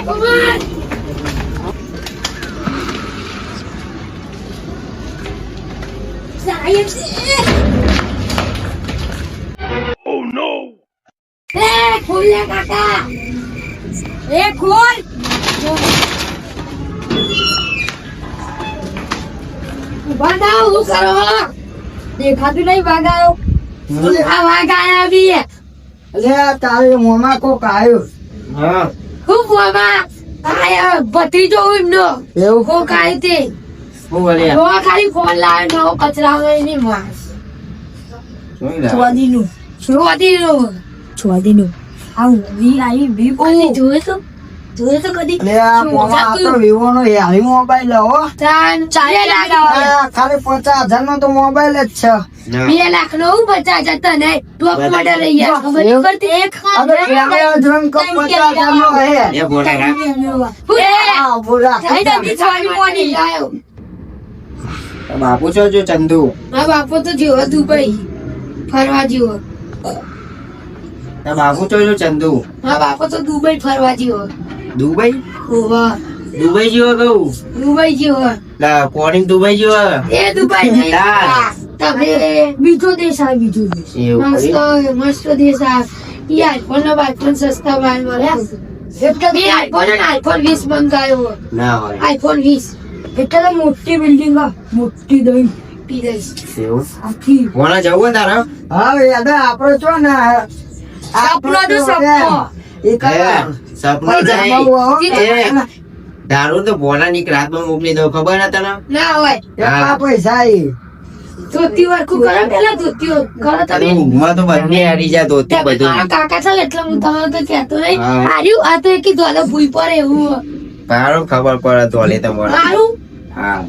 Oh no! એ ખોલ લે કાકા એ ખોલ દેખાતું નહીં વાગાયો આ વાગાયા બી અલ્યા તારે મોમાં કોક આવ્યું હા ખૂબ મોમાં ભત્રીજો એમનો. એવું? આવી તે? હું બોલ્યા તો ખાલી ફોન લાવે નવો કચરા એની માં જોઈ લે. ચોદીનું ચોદીનું ચોદીનું આવું વી આવી વી બોલી જોયે જોયે તો કદી. અલ્યા મોમાં આ તો વિવો નો હેરી મોબાઈલ હો ચાર ચાર લાખ આ ખાલી પચાસ હજાર નો તો મોબાઈલ જ છે. ના. બે લાખ નો હું પચાસ જતા ને ટોપ માટે લઈ ગયા ખબર પડતી એક હવે કેમેરા કહું પચાસ હજાર નો હે. એ બોલે. હા, બોલા. બાપુ છો જો ચંદુ? બાપો તો જેવો દુબઈ. ફરવા જેવો. તારા બાપુ જો ચંદુ. હા બાપુ તો દુબઈ ફરવા જ્યો દુબઈ? ઓવા દુબઈ જ્યો કહું દુબઈ જ્યો લા પોણી દુબઈ જ્યો એ દુબઈ નહીં. ના. તમે બીજો દેશ આ બીજો દેશ. મસ્ત મસ્ત દેશ આ. ઈ આઈફોન નો આઈફોન સસ્તા ભાવ મળે. બી આઈફોન અને આઈફોન 20 મંગાયો. ના હોય. આઈફોન 20 એટલે મોટી બિલ્ડિંગ મોટી દઈ પી દઈશ આખી. કોના જવું તારા? હા યાદ આપડે છો ને સપનો. તો સપનો. દારૂ તો મોકલી ખબર હતા તને? ના હોય. એટલા પૈસા ઈ. ધોતી વરખું કરો પેલા ધોતી કરો તમે ઊંઘમાં તો બંને હારી જાય ધોતી બધું. કાકા છો એટલે હું તમારે તો કહેતો નહીં હાર્યું? આ તો ભૂલ પડે એવું ખબર પડે તો તમારે. મારું? હા.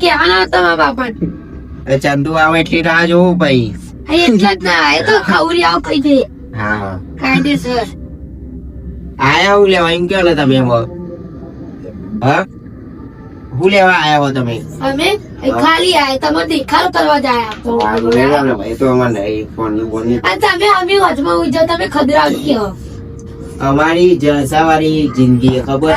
કહેવાના હતા બાપા ચંદુ આવે એટલી રાહ જોવું ભાઈ. એટલે જ ના એ તો ખવરી આવ કઈ દે. હા. કાયદેસર આયા હું લેવા? એમ કેવો તમે હા? હું લેવા આયા હો તમે? અમે? એ ખાલી આયા. તમે દેખાડો કરવા જાય તો એ તો અમારે નહીં. ફોનનું ફોન તમે અમે વચમાં ઉઈ તમે ખદરાવ કયો. અમારી જલસાવાળી જિંદગી ખબર?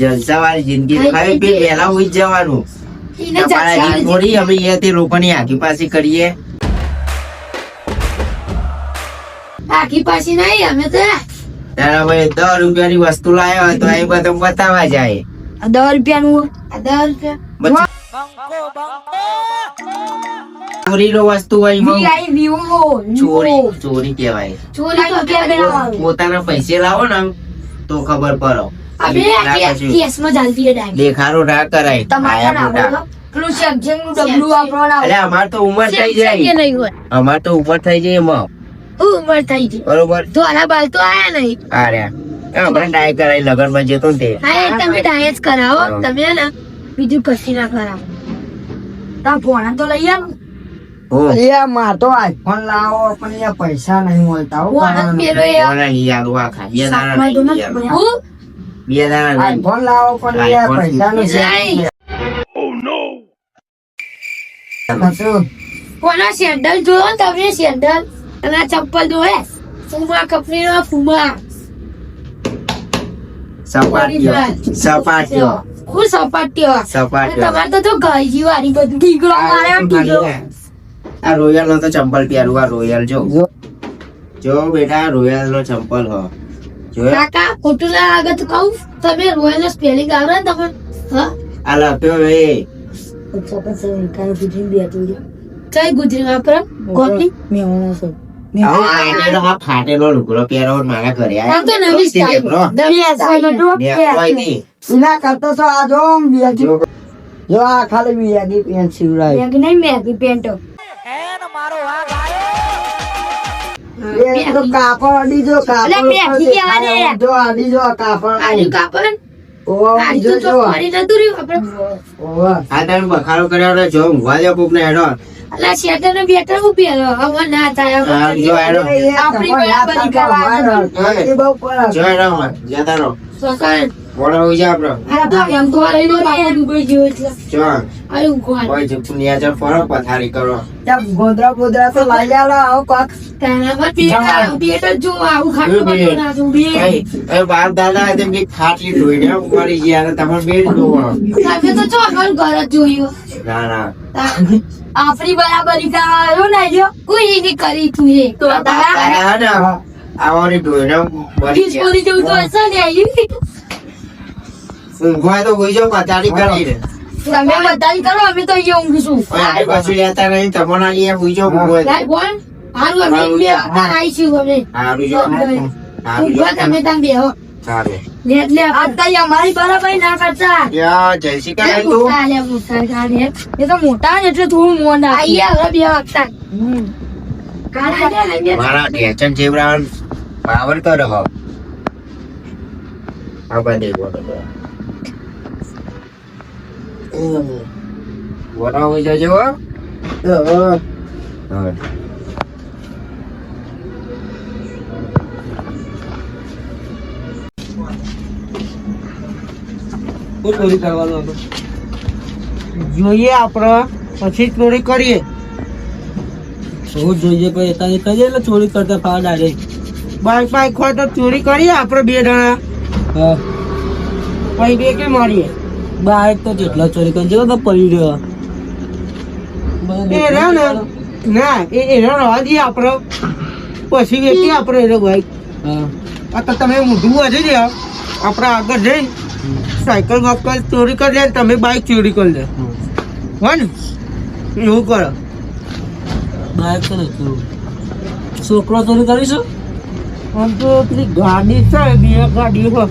જલસાવાળી. જિંદગી. ખાઈ પી વહેલા ઉઈ જવાનું. થોડી અમે તે લોકોની આખી પાછી કરીએ. આખી પાછી નહીં અમે તો તારા ભાઈ દસ રૂપિયાની વસ્તુ લાવ્યો હોય તો એ બધું બતાવવા જાય. દસ રૂપિયાનું દસ રૂપિયા. પછી ચોરીનો વસ્તુ હોય એમાં. વીઆઈ વિવો ચોરી ચોરી કહેવાય. ચોરી પોતાના પૈસે લાવો ને તો ખબર પડો. દેખાડો ના કરાય. તમારા અમાર તો ઉમર થઈ જાય. નહીં હોય? અમાર તો ઉમર થઈ જાય એમાં. ઉમર થઈ ગઈ. બરોબર. તો આના બાલ તો આયા નહીં. અરે આપણે ડાય કરાય લગનમાં જતો ને તે. હા એ તમે જ કરાવો. તમે ને બીજું કશી ના કરાવો. તા ફોન તો લઈ આવો. માર તો આઈફોન લાવો પણ પૈસા નહીં મળતા હો મેરો? બે. આઈફોન લાવો પણ પૈસા નહીં. સેન્ડલ જોયો ને તમે સેન્ડલ અને આ ચપ્પલ જોયે ફુમા કંપની નો ફુમા સપાટીઓ સપાટીઓ હું સપાટીઓ સપાટીઓ તમારે તો જો ગઈજી વાળી બધું ઢીકડો મારે આમ ઢીકડો આ રોયલ નો તો ચંપલ પહેરું આ રોયલ જો જો. જો બેટા રોયલ નો ચંપલ હો જોયો કાકા ખોટું ના લાગે તો કહું તમે રોયલ નો સ્પેલિંગ આવડે ને તમે હા આ લખ્યો રે કઈ ગુજરી વાપરો કોપી આવો ફાટેલો આ ફાટેલો લુગડો પહેરો ને મારા ઘરે આ. એના કરતા તો આ જો જો આ ખાલી બેગી પેન્ટ સિવડાવી મેગી નહીં મેગી પેન્ટો એ તો કાપડ અડી જો કાપડ અલા, બેગી ઉપર કહેવાય ને. દેખાય. જો અડી જો કાપડ આજુ કાપડ જો જો ચોકવાડી નતું રહ્યું આપણે ઓવો. આ તમે બખાડો કર્યો ને જો ઊંઘવા દો કોક ને હેડો અલા શેટર બેટર હું પહેરો? હવે ના થાય હવે. જો હેડો આપણી બરાબરી આ એ બહુ પડે. જો હેડો જતા રહો. તો કાંઈ હોય છે આપડે. આ તો એમ તો આ એનો બાપો ડૂબાઈ ગયો એટલે. ચો આ. ઊંઘવાનું. હોય છે પુનિયા ચાલ ફરો પથારી કરો. ત્યાં ગોદરા બોદરા તો લઈ આલો આવો કોક. જો ખાટલું બધું ના. બે. એ એ બાપ દાદા તેમ કે ખાટલી ધોઈને મરી ગયા તમારે બેડ ધોવો તમે તો ચો ઘર જ જોયું. ના ના. આપણી બરાબરી આવ્યો ને જો. કોઈ ની કરી તું એ. તો તારા હા ને આવવાની ધોઈને મરી વીસ ગયા. પૂરી જેવું તો હશે ને અહીં. ઊંઘવાય તો હોય છે કરી રે તમે બધાની કરો અમે તો અહીંયા ઊંઘીશું. પાછું લેતા નહીં તમને અહીંયા હોય છે ઊંઘવાય તો. લાય હારું અમે આવીશું અમે હારું જો સારું જો તમે તાન બેહો. મોટા, લે મોટા, લે, લે. એ તો મોટા ને એટલે થોડું મોં ના આઈએ હવે બે વાગતા કાઢા લે, લે, લે. મારા ટેન્શન જેવડા પાવર તો રહો. આ બધે બોલો બોલો. હોય જજો હો. હા. ચોરી કરવાનો હતો. જોઈએ આપણે પછી ચોરી કરીએ. શું જોઈએ પછી? તારી કરીએ એટલે ચોરી કરતા ફાવ ડાયરેક્ટ બાઈક બાઈક હોય તો ચોરી કરીએ આપણે બે જણા. હા. પછી બે કે મારીએ. બાઈક તો જેટલા ચોરી કરી જેવો તો પડી રહ્યો. એ રહ્યો ને. ના એ એનો રવા દઈએ આપણે. પછી વેચીએ આપણે એનો બાઈક હા. આ તો તમે મોઢું હજી રહ્યા આપણે આગળ જઈ. સાયકલ વાયકલ ચોરી કરી લે તમે બાઈક ચોરી કરી લે. હો ને? એવું કરો. બાઈક છોકરો ચોરી કરીશું આમ તો પેલી ગાડી છે બે ગાડી હોય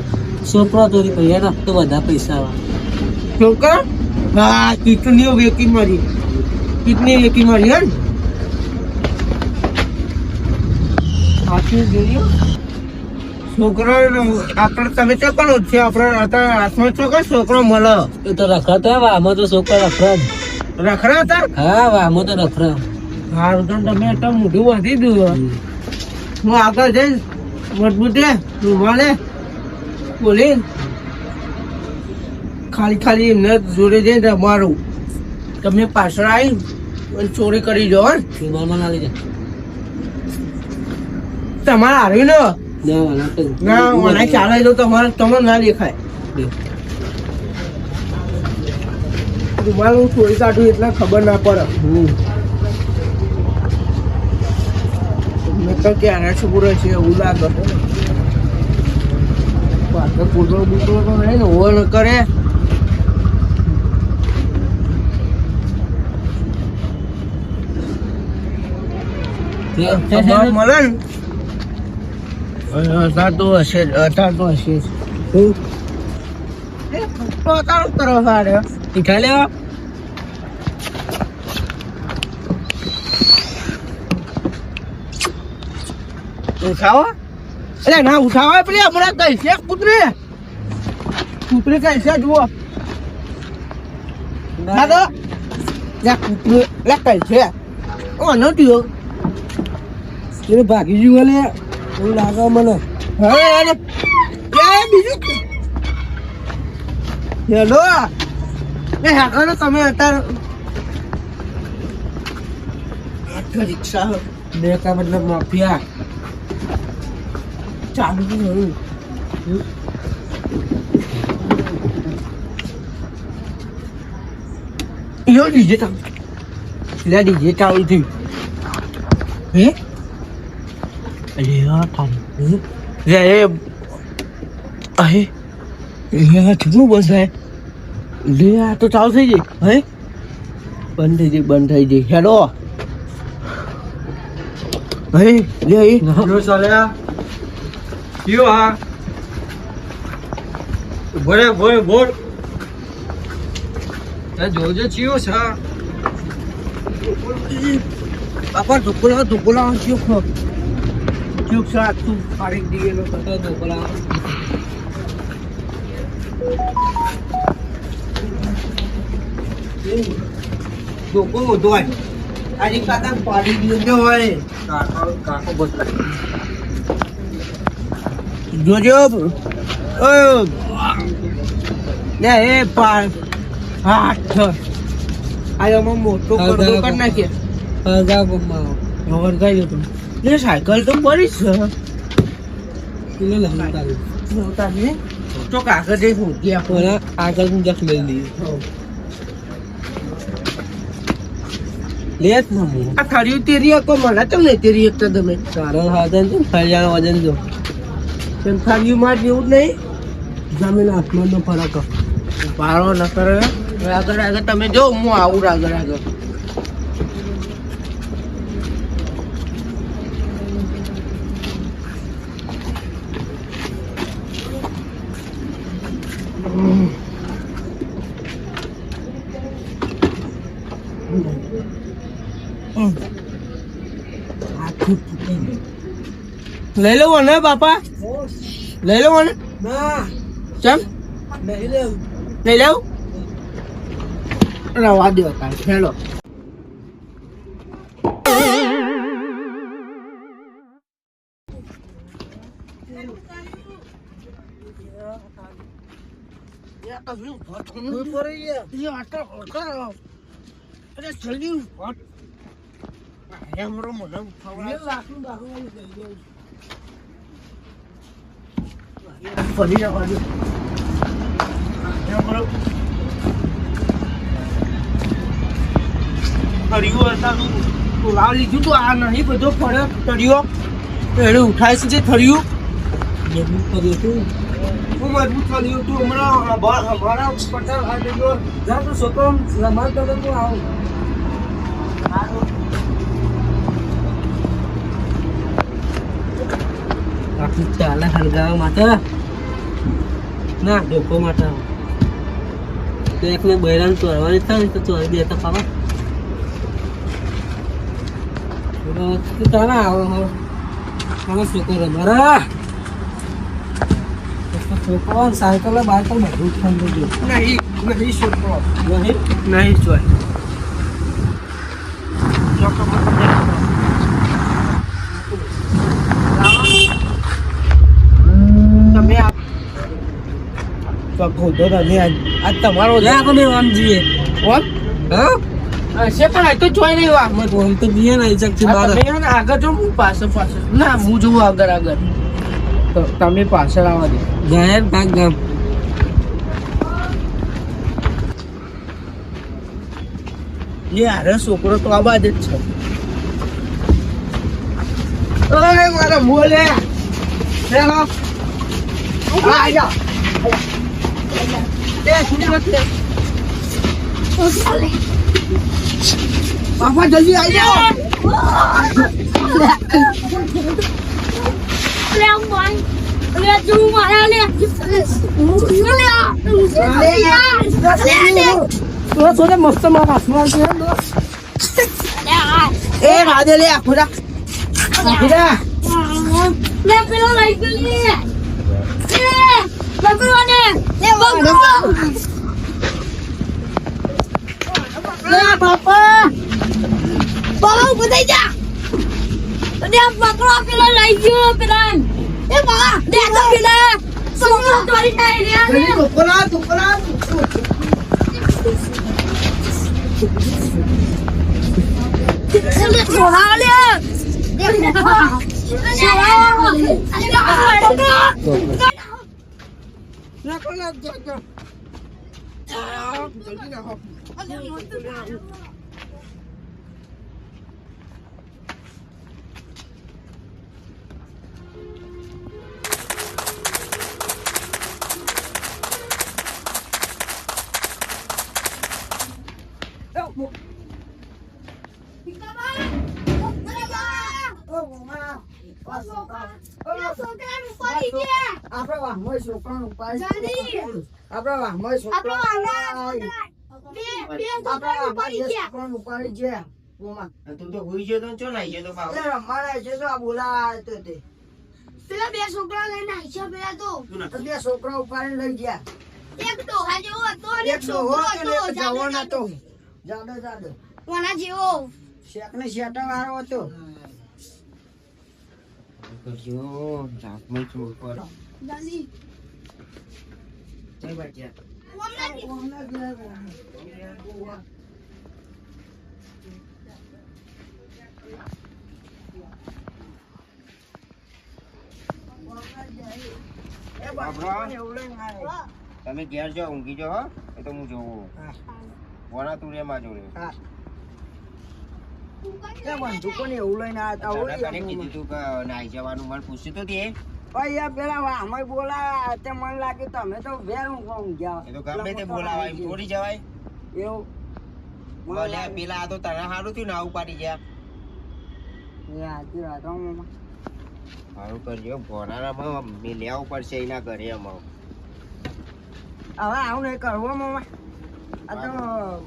છોકરો ચોરી કરીએ ને તો બધા પૈસા છોકરા હા કિટનીઓ વેકી મારી. કિટની વેકી મારી હે ને? સાચું જોયું. છોકરો આપણે તમે તો છે આપણે અત્યારે હાથમાં છોકરો છોકરો મળે. એ તો રખડતા તો છોકરા રખડ. રખડા હતા હા વામો તો રખડ. હારું તો તમે તો મોઢું વાંધી દીધું. હું આગળ જઈશ. મજબૂતે રૂમાલે બોલી. ખાલી ખાલી એમને જોડે જઈને તમારું તમે પાછળ આવી ચોરી કરી દો હો. ને. લઈ તમારે આવ્યું ને ના વાલા તો ના મને ચાલે તો તમારે તમને ના દેખાય. રૂમાલ હું ચોરી કાઢું એટલે ખબર ના પડે. મેં તો ક્યારે છોકરો છે એવું લાગે. પાછળ કૂતરો બૂતરો તો નહીં ને ઓવર કરે. મળે ને? અઢાર તો હશે અઢાર તો હશે કૂતરો તારો તરફ હારે ઉઠા લેવા ઉઠાવો. એટલે ના ઉઠાવો પેલી હમણાં કઈ છે, કૂતરે? કૂતરે છે, જુઓ. તો. લે કૂતરે લે કઈ છે? ઓ નો થયો ભાગી ગયું લે. એવું લાગે મને. હવે હેલો? એ હાકો ને તમે અત્યારે રિક્ષા બે કા માફિયા. ચાલુ થયું. યો ડીજે ચાલુ લે ડીજે ચાલુ થયું. હે? લે એ અહે કેટલું બસ હે લે આ તો ચાલુ થઈ ગઈ હે બંધ થઈ ગઈ બંધ થઈ ગઈ હેડો હે લે એ લો ચાલ્યા કયો હા બોલે બોલ એ જોજો ચિયો છે બાપા ધુકુલા ઢોકળા ચૂક ચૂક સા તું તો ઢોકળા ઢોકળો ધોય આજે. કાકા પાડી દીધો હોય. કાકો કાકો બોલ જોજો ઓ. લે એ પાંચ આઠ આ મોટો હા, કરી નાખીએ. હગા કઈ લે સાયકલ તો પડી છે. ચોક આગળ જઈ ફૂટી આપો ઓલા આગળનું જખ લઈ લઈએ લે જ ના હું. આ થળિયું તેરી હકો મને ચમ નહીં તેરી એકતા તમે તારો સાધન છે ફરિયાનો વજન જો. તેમ થળિયું માં જેવું જ નહીં? જમીન આસમાન નો ફરક ભાડો ન કરે આગળ આગળ તમે જો હું આવું આગળ આગળ. લઈ લો ને બાપા લઈ લો ને ના ચમ નહીં લેવું લઈ લઉં રવા દો તાર અરે જલ્દી રો મને ફરી જવા દો તળિયો હતા લાવ લીધું તું. આ નહીં બધો પડે તળિયો. એને ઉઠાય છે જે થળિયું મજબૂત કર્યું તું હું કરી થળિયું તું હમણાં અમારા પટેલ આ જગ્યો જા તું છોકરો રમાડ કરે તું આવું. ચાલે હળગાવા માટે. ના, ડોકો માટે તો એકને બૈરાન ચોરવાની થાય તો ચોરી દે તો ખાવા તારા આવો હો આવો, છોકરો રમારા છોકરો સાયકલ બાયકલ બધું જ ખાઈ ગયું. નહીં નહીં છોકરો. નહીં તમારો આગળ જો પાછળ પાછળ ના હું જોઉં આગળ આગળ. તમે પાછળ આવવા દે જાહેર ભાગ ગામ હારે છોકરો તો આબાદ જ છે. ઓય મારા મોલે. હેલો. આ જા એ સુની મત લે બાપા જલ્દી આવી જાઓ. લે માર લે તું મારા લે લે તો સોને મસ્ત મારા આસમાન છે એ, રાધે લે આખુરા આખુરા લે પેલો લઈ ગયો લે લે ભગવાને લે ભગવાન લે બાપા બાબા ઊભો જા લે પકડો પેલો લઈ ગયો પેલા એ બાબા લે તો પેલા સમજો ચોરી થાય રે જલ્દી ટોકરા ટોકરા લે છોડા લે નાખો ના જો જલ્દી નાખો આપણા વાહમાં છોકરાનું ઉપાય. આપણા વાહમાં છોકરાનું આપણા વાહમાં જે છોકરાનું ઉપાડી છે. ઓમાં. તું તો હુઈ ગયો તો ચો નાઈ ગયો તો પાવ. એટલે છે તો આ બોલાવા આવ્યો તે. પેલા બે છોકરા લઈને આઈશા પેલા તો. તો બે છોકરા ઉપાડીને લઈ ગયા. એક ડોહા જેવો હતો અને એક છોકરો હતો જાડો જાડો. કોના જેવો? શેકને શેટા વાળો હતો રાતમાં પર જલ્દી જય બાટિયા તમે ઘેર જાઓ ઊંઘી જાઓ હો એ તો હું જોઉં. વણા તુરિયામાં જોડે. બંદૂકોને એવું લઈને આવતા કીધું કે નાઈ જવાનું મને પૂછ્યું તો તે. યાર પેલા અમે બોલાયા તે મને લાગ્યું તમે તો વેર ઊંઘવા ગયા એ તો ગમે તે બોલાવાય એમ થોડી જવાય. એવું? ભલે પેલા આ તો તને સારું થયું ને આવું પાડી ગયા. એ સાચી વાત હો મામા. સારું કરજો ભોનારામાં લેવું પડશે એના ઘરે અમારું. હવે આવું નહીં કરવો મામા. આ તો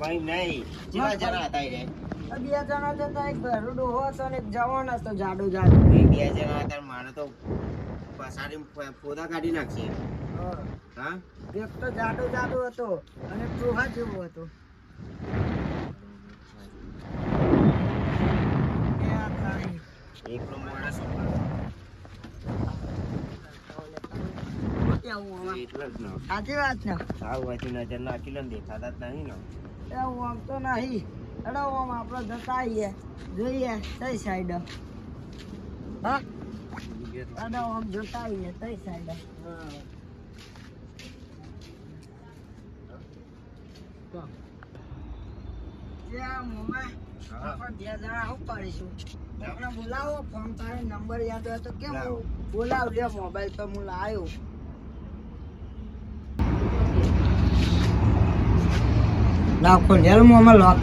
ભાઈ નહીં. જેવા જરા હતા રે આ બે જણા જતા એક ડોહો હતો ને એક જવાન હતો જાડો જાડો. બે જણા હતા મારે તો પસારી પોતા કાઢી નાખશે હા. હા? એક તો જાડો જાડો હતો અને એક જેવો હતો. એકનો માણસ સાચી વાત છે. સાવ નજર નાખી લો દેખાતા જ નહીં ને. આમ તો નહીં. આમ આપણે જતા આવીએ જોઈએ કઈ સાઈડ હા? હેડો જતા આવીએ કઈ સાઈડ બોલાવો ફોન તારે નંબર યાદ હોય તો કેમ લાવો. બોલાવ લે મોબાઈલ તો હું લાવ્યો લાવ ખોલ્યા મોમાં લોક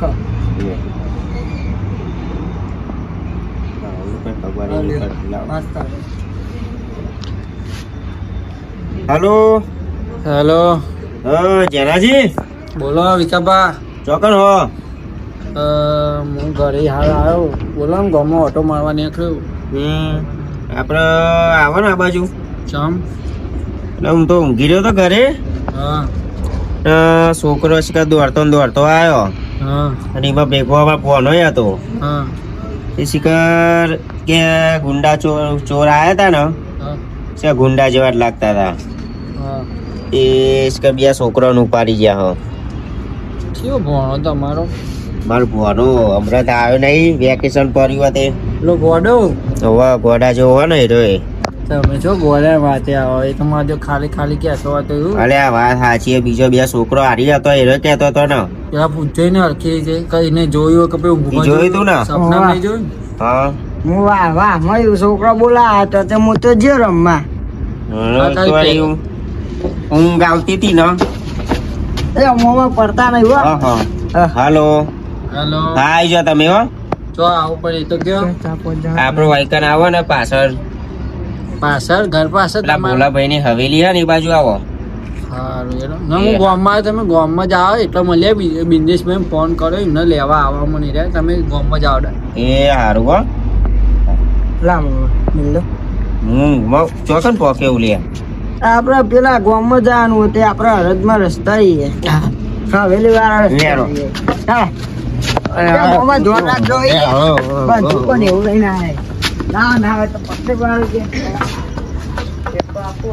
હેલો. હેલો. હા જેનાજી બોલો વિકાબા ચોકન હો. હું ઘરે હાલ આવ્યો. બોલો ને ગામમાં ઓટો મારવા નીકળ્યો. હમ આપણે આવો ને આ બાજુ. ચમ? એટલે હું તો ઊંઘી રહ્યો તો ઘરે. હા. છોકરો શીખા દોડતો ને દોડતો આવ્યો. અને એમાં ભેગો ફોન હતો. હા. એ શિખર કે ગુંડા ચોર ચોર આવ્યા હતા ને? છે ગુંડા જેવા જ લાગતા હતા એ શિખર બે છોકરાને ઉપાડી ગયા હો. કેવો ભણો તમારો મારો? ભોનો હમણાં તો આવ્યો નહીં વેકેશન પડ્યું તે લો ગોડો. હવે ગોડા જેવો હોય ને એ. તમે છો ગોડા વાતે આવો એ તો મારે ખાલી ખાલી કહેતો હતો અરે આ વાત સાચી બીજો બે છોકરો હારી હતો એ કહેતો હતો ને. પેલા પૂછે ને હરખી છે કઈ ને જોયું કે ભાઈ ઊંઘમાં જોયું તું ને? સપના નહીં જોયું હા. હું વાહ વાહ મળ્યું છોકરો બોલા તો તે હું તો જે રમવા. તો ઊંઘ- આવતી હતી ને? એ મોમાં પડતા નહીં હો. હા, હા. હાલો. હેલો. હા આવી જાઓ તમે હો. જો આવું પડે તો કયો આપણો વાયકન આવો ને પાછળ. પાછળ ઘર પાછળ તમારા. ભોલાભાઈ ની હવેલી હે ને એ બાજુ આવો. સારું ના હું ગામમાં તમે ગામમાં જ આવો એટલે મળ્યા બિઝનેસ બિંદેશભાઈ ફોન કર્યો એમને લેવા આવવામાં નહીં રહ્યા. તમે ગામમાં જ આવડે એ સારું હો. લા મોમાં હું ચોકન પોકે એવું લે. આપડે પેલા ગામમાં જવાનું હતું તે આપડે હરદમાં રસ્તા ઈ છે હવેલી વાળા લેરો. હા. રાખજો પણ એવું લઈને આવે ના ના તો કે આપો,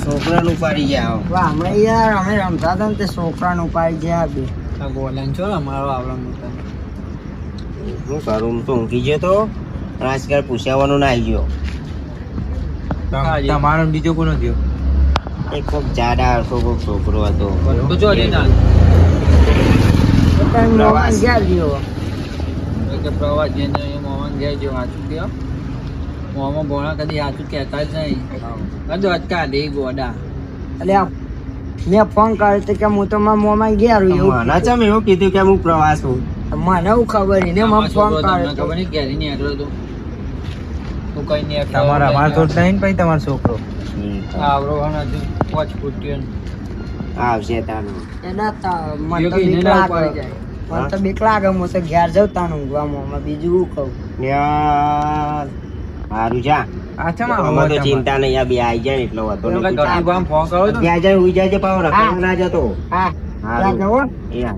છોકરાનું ઉપાડી ગયા વાહ અમે યાર અમે રમતા હતા. ને તે છોકરાનું ઉપાડી ગયા બે બોલાને છો અમારો આવડો હું કરું તો ઊંઘી ગયો તો આજકાલ પૂછાવાનું ના આવી ગયો તમારો બીજો કોનો થયો એક કોક જાડા હતો કોક છોકરો હતો જો રે ના પોતાની મોમાં ગયા ગયો કે પ્રવાસ જેને એ મોહન ગયા જો સાચું કયો મોહમાં ભોણા કદી સાચું કહેતા જ નહીં. કદો અટકા દે ગોડા. એટલે આ મેં ફોન કર્યો તો કે હું તો મારા મોમાં ગયા રહ્યો મને ચમ એવું કીધું કે હું પ્રવાસ હું મને હું ખબર નહીં. ને મને ફોન કર્યો ખબર નહીં? ઘેરી નહીં આગળ તો. તું કઈ નહીં તમારા અમાર તો નહીં પછી તમારો છોકરો. આવરો હણા તું પોચ ફૂટ્યો આવશે તાનો એના તા- મને તો નીકળા પડી ને ના લાગે ઉપાડી મને તો બીક લાગે હું તો ઘેર જઉં તાનું ઊંઘવા મોમાં બીજું કહું? યાર સારું જા. ચિંતા નહીં આ બે આવી જાય એટલો વાંધો નહીં. ફોન કરો જાય ઉઈ જાય પાછો રખડવા ના જતો. હા. હારું. એ હા.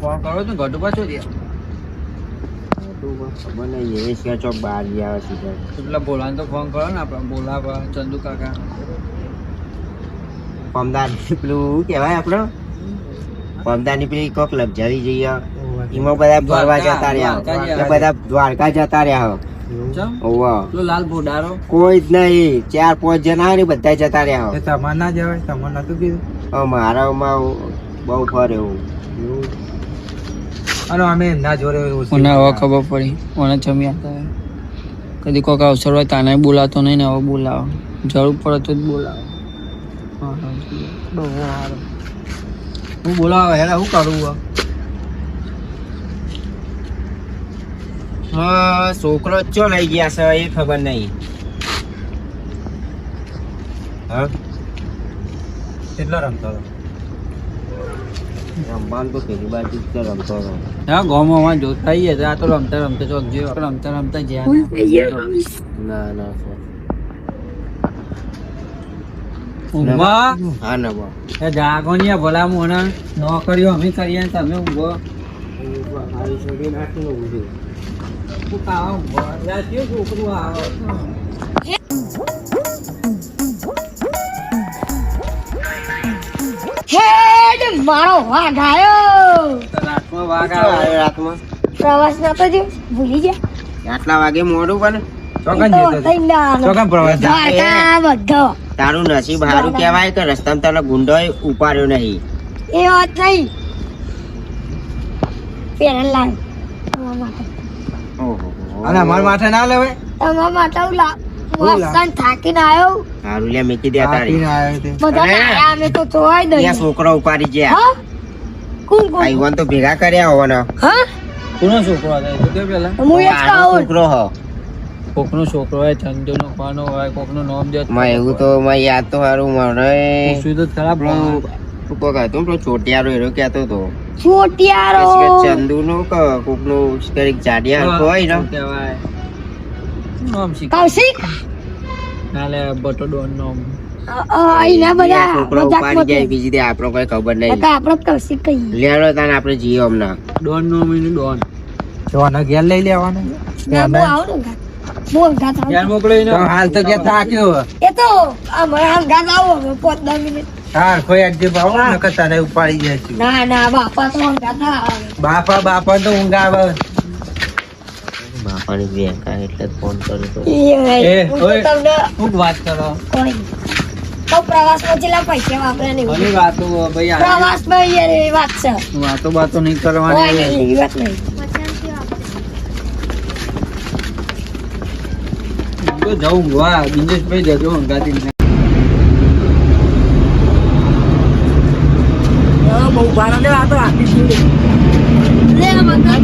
ફોન કરો તો ઘટુ પાછો દે ખબર એ છે બહાર ગયા આવે સીધા. બોલાને તો ફોન કરો ને આપણે બોલાવા ચંદુ કાકા. પમદાર પેલું કહેવાય આપણો? પમદારની પેલી કોક લક્ઝરી જઈએ એમાં બધા ફરવા જતા રહ્યા બધા દ્વારકા જતા રહ્યા લાલ ભોડારો? કોઈ જ નહીં. ચાર પાંચ જણા ને બધા જતા રહ્યા તમારે ના જવાય? તમારે નતું કીધું? મારામાં બહુ ફર એવું. અને અમે ના જોડે મને હવે ખબર પડી? મને જમી હતા કદી કોઈક અવસર હોય તાને બોલાતો નહીં ને હવે બોલાવો. જરૂર પડે તો જ બોલાવો. હા, હા, બહુ સારું. હું બોલાવે હેરા શું કરું હા છોકરો ચો લઈ ગયા છે એ ખબર નહીં હા? કેટલો રમતો રમવાનું તો પેલી બાજુ જ તો રમતો હતો. હા ગામમાં જોતા આવીએ આ તો રમતા રમતા ચોક જેવો. રમતા રમતા જ્યાં ના ના સર. હા ના એ જાગો ને ભલા મોને નોકરીઓ અમે કરીએ તમે ઊંઘો. છોકરું આવે? હેડ મારો વાઘ રાતમાં વાઘ આવ્યો રાતમાં. પ્રવાસ નતો જો ભૂલી ગયા. આટલા વાગે મોડું પણ ચોકન જતો પ્રવાસ દ્વારકા બધો. તારું નસીબ સારું કહેવાય કે રસ્તામાં તને ગુંડો ઉપાડ્યો નહીં. એ વાત નહીં પેરણ લાવ. અને અમાર માથે ના લેવે તમારા માથે હું લાવ હું હું લાવ? અસાન થાકીને આવ્યો. સારું લે મેકી દે તારી. આપીને આવ્યો તે. બધા અરે. નાયા અમે તો જોવાય ત્યાં દઈએ છોકરો ઉપાડી ગયા. ભેગા કર્યા હોવાના. છોકરો કોકનો છોકરો હોય ચંદુનો કોનો હોય કોકનું નામ દે માં એવું તો માં યાદ તો સારું મને શું તો ખરાબ કોક હતું પેલો ચોટિયારો એરો કહેતો તો છોટિયારો કે ચંદુ નો કોકનું કંઈક જાડિયા હોય ને. કહેવાય? નામ શીખ? કૌશિક? નાલે બટો ડોન નામ. આપણો કઈ ખબર નહીં. આપણે કૌશિક કહીએ. લેડો તાને આપણે જીઓ હમણાં. ડોન નો એનું ડોન. જોવાના ઘેર લઈ લેવાના. બોલ ગાત યાર મોકલો તો હાલ તો કે થાક્યો એ તો અમારા આમ ગાત આવો હવે પાંચ દસ મિનિટ. હા કોઈ અડધી ભાવ નકર તને ઉપાડી જાય છે. ના ના બાપા તો આમ ગાત ના આવે. બાપા બાપા તો ઊંઘ આવે બાપાની બેંકા એટલે ફોન કર્યો તો. એ ઓય. વાત કરો. કોઈ તો પ્રવાસમાં જેટલા પૈસા વાપરે ને? ઘણી વાતો ભાઈ પ્રવાસમાં યાર એવી વાત છે. વાતો બાતો નહીં કરવાની વાત નહીં. તો જવું. વાહ બિંદેશભાઈ જજો ગાતી બહુ ભારે આ તો આખી લે બધા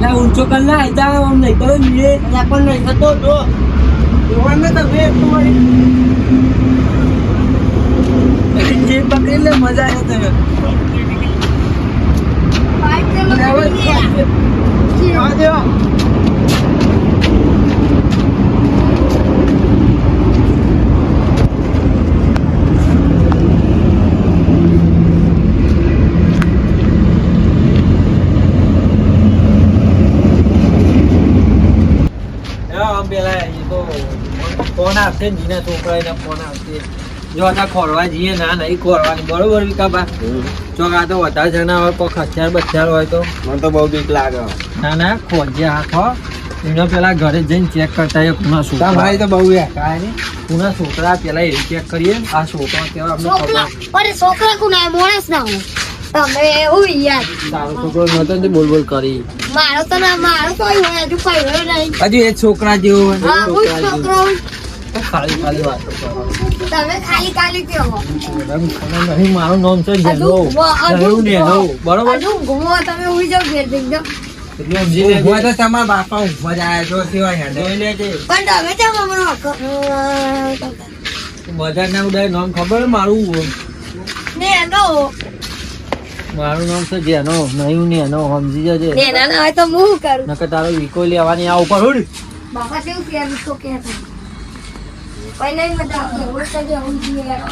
લા ઊંચો કર ના આઈતા આમ નહીં તો નીએ પણ નહીં થતો જો જોવાને તો બે જે પકડી લે મજા આવે તને આમ પેલા એ તો ને જીના છોકરાને ફોન આવશે. જો આ ખોરવા જઈએ ના નહીં ખોરવાની બરોબર વિકાબા? જો આ તો વધારે જણા હોય કોઈ ખચ્ચાર બચ્ચાર હોય તો? મને તો બહુ બીક લાગે. ના ના ખોજે આખો એનો પેલા ઘરે જઈને ચેક કરતા એ કુના છોકરા. ભાઈ તો બહુ કાંઈ નહીં કુના છોકરા પેલા એ ચેક કરીએ. આ છોકરા કેવા અમને છોકરા અરે છોકરા કુના માણસ ના હોય. તમે એવું યાર તારો છોકરો નતો તે બોલ બોલ કરી. મારો તો ના મારો તો હોય હજુ પડ્યો નહીં. હજુ એ છોકરા જેવો. હા હું છોકરો છું. ખાલી ખાલી વાતો કરો. તમે ખાલી ખાલી કેવો મેડમ ખબર નહીં મારું નામ છે નેનો નેનો નેનો બરોબર? હજુ ઘૂમો તમે ઉઈ જાવ ઘેર દેખ જાઓ. એટલે સમજી લેજે. તો તમારા બાપા ઊંઘવા જ આયા છો કેવા હેડે. જોઈ લેજે. પણ તમે કેમ હમણાં હકો? ના ઉડાય નામ ખબર? મારું મારું નામ છે જેનો. નહીં નેનો. સમજી જજે. ને ના હોય તો હું કરું? નકર તારો વિકો લેવાની આ ઉપર ઉડ. બાપા કેવું કે Painayin mo daw. Huwag ka dyan, hindi nila.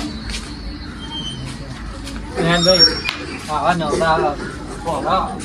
Ayan, boy. Ah, ano, na, wala.